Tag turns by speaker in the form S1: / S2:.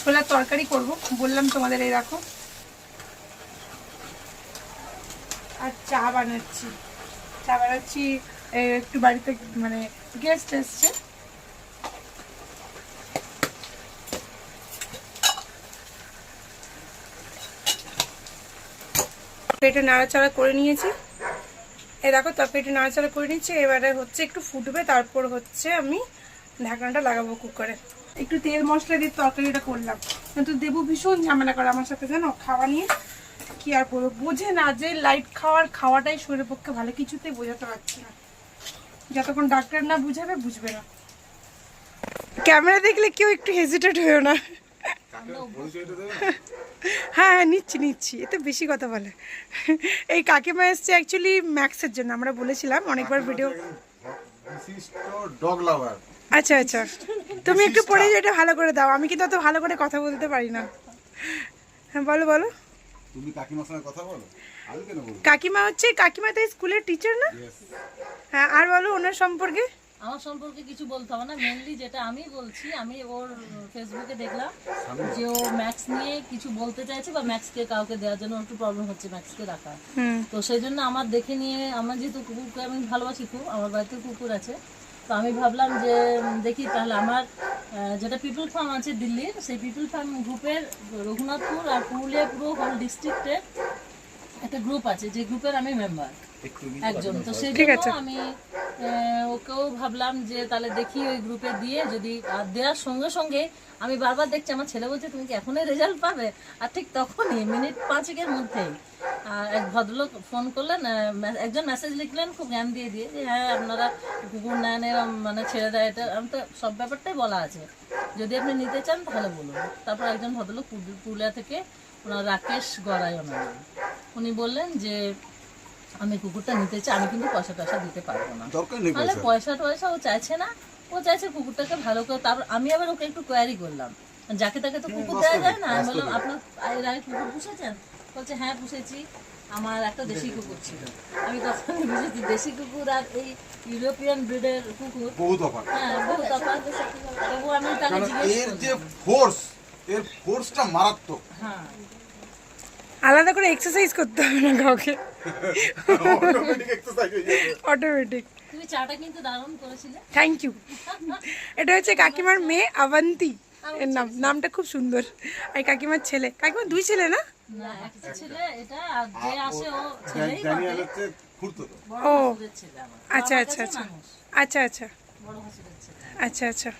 S1: ছোলার তরকারি করব। বললাম তোমাদের এই রাখো আর চা বানাচ্ছি। চা বানাচ্ছি একটু বাড়িতে মানে গেস্ট এসছে। পেটে নাড়াচাড়া করে নিয়েছি। এ দেখো পেটে নাড়াচাড়া করে নিচ্ছি এবারে হচ্ছে একটু ফুটবে, তারপর হচ্ছে আমি ঢাকনাটা লাগাবো কুকারে। একটু তেল মশলা দিয়ে তরকারিটা করলাম। কিন্তু দেবু ভীষণ ঝামেলা করে আমার সাথে জানো? খাওয়া নিয়ে কি আর করব বোঝে না যে লাইট খাওয়ার খাওয়াটাই শরীরের পক্ষে ভালো কিছুতেই বোঝাতে পারছি না। যতক্ষণ ডাক্তার না বুঝাবে বুঝবে না। ক্যামেরা দেখলে কেউ একটু হেজিটেট হয়েও না। হ্যাঁ হ্যাঁ নিচ্ছি নিচ্ছি। এতে বেশি কথা বলে। এই কাকিমা এসছে অ্যাকচুয়ালি ম্যাক্সের জন্য আমরা বলেছিলাম অনেকবার ভিডিও
S2: বিশিষ্ট ডগ লাভার
S1: আচ্ছা আচ্ছা। তুমি একটু পড়ে যেটা ভালো করে দাও। আমি কিন্তু অত ভালো করে কথা বলতে পারি না। হ্যাঁ বলো বলো।
S2: তুমি কাকিমার সঙ্গে কথা বলো? আমি কেন বলব?
S1: কাকিমা হচ্ছে কাকিমা তো স্কুলের টিচার না? হ্যাঁ আর বলো ওনার সম্পর্কে।
S3: আমার সম্পর্কে কিছু বলতে হবে না। মেনলি যেটা আমি বলছি আমি ওর ফেসবুকে দেখলাম যে ও ম্যাক্স নিয়ে কিছু বলতে চাইছে বা ম্যাক্সকে কাউকে দেওয়ার জন্য একটু প্রবলেম হচ্ছে ম্যাক্সকে রাখা
S1: হুম।
S3: তো সেই জন্য আমার দেখে নিয়ে আমার যেহেতু কুকুরকে আমি ভালোবাসি খুব আমার বাড়িতে কুকুর আছে তো আমি ভাবলাম যে দেখি তাহলে আমার যেটা পিপল ফার্ম আছে দিল্লির সেই পিপল ফার্ম গ্রুপের রঘুনাথপুর আর পুরুলিয়া পুরো হোল ডিস্ট্রিক্টের একটা গ্রুপ আছে যে গ্রুপের আমি মেম্বার একজন। তো সেই জন্য আমি ওকেও ভাবলাম যে তাহলে দেখি ওই গ্রুপে দিয়ে যদি আর দেওয়ার সঙ্গে সঙ্গে আমি বারবার দেখছি আমার ছেলে বলছে তুমি কি এখনই রেজাল্ট পাবে? আর ঠিক তখনই মিনিট পাঁচেকের মধ্যেই আর এক ভদ্রলোক ফোন করলেন একজন মেসেজ লিখলেন খুব জ্ঞান দিয়ে দিয়ে যে হ্যাঁ আপনারা কুকুর নেন এরম মানে ছেড়ে দেয় এটা আমি তো সব ব্যাপারটাই বলা আছে। যদি আপনি নিতে চান তাহলে বলুন। তারপর একজন ভদ্রলোক পুরু- পুরুলিয়া থেকে ওনার রাকেশ গড়াই ওনার উনি বললেন যে আমি কুকুরটা নিতে চাই আমি কিন্তু পয়সা টয়সা দিতে পারব না। তাহলে
S2: পয়সা।
S3: পয়সা টয়সা ও চাইছে না ও চাইছে কুকুরটাকে ভালো করে তারপর আমি আবার ওকে একটু কোয়ারি করলাম। যাকে তাকে তো কুকুর দেওয়া যায় না আমি বললাম আপনার এর আগে কুকুর পুষেছেন? বলছে হ্যাঁ পুষেছি। আমার একটা দেশি কুকুর ছিল। আমি তখন বুঝেছি দেশি কুকুর আর এই ইউরোপিয়ান ব্রিডের কুকুর।
S2: বহু তফাৎ।
S3: হ্যাঁ বহু তফাৎ। তবু আমি তাকে জিজ্ঞেস
S2: এর যে ফোর্স এর ফোর্সটা মারাত্মক।
S3: হ্যাঁ।
S1: আলাদা করে এক্সারসাইজ করতে হবে না কাউকে।
S2: অটোমেটিক
S3: তুমি চাটা কিন্তু দারুণ করেছিলে।
S1: থ্যাংক ইউ এটা হচ্ছে কাকিমার মেয়ে আবান্তি। এর নাম নামটা খুব সুন্দর। আর কাকিমার ছেলে। কাকিমার দুই ছেলে না?
S3: না একটা ছেলে এটা আর যে আসে ও ছেলেই
S2: ড্যানিয়েল হচ্ছে খুঁড়তো তো।
S1: ও।
S3: হাসুরের ছেলে আমার।
S1: আচ্ছা আচ্ছা আচ্ছা। আচ্ছা আচ্ছা।
S3: বড় হাসুরের ছেলে।
S1: আচ্ছা আচ্ছা।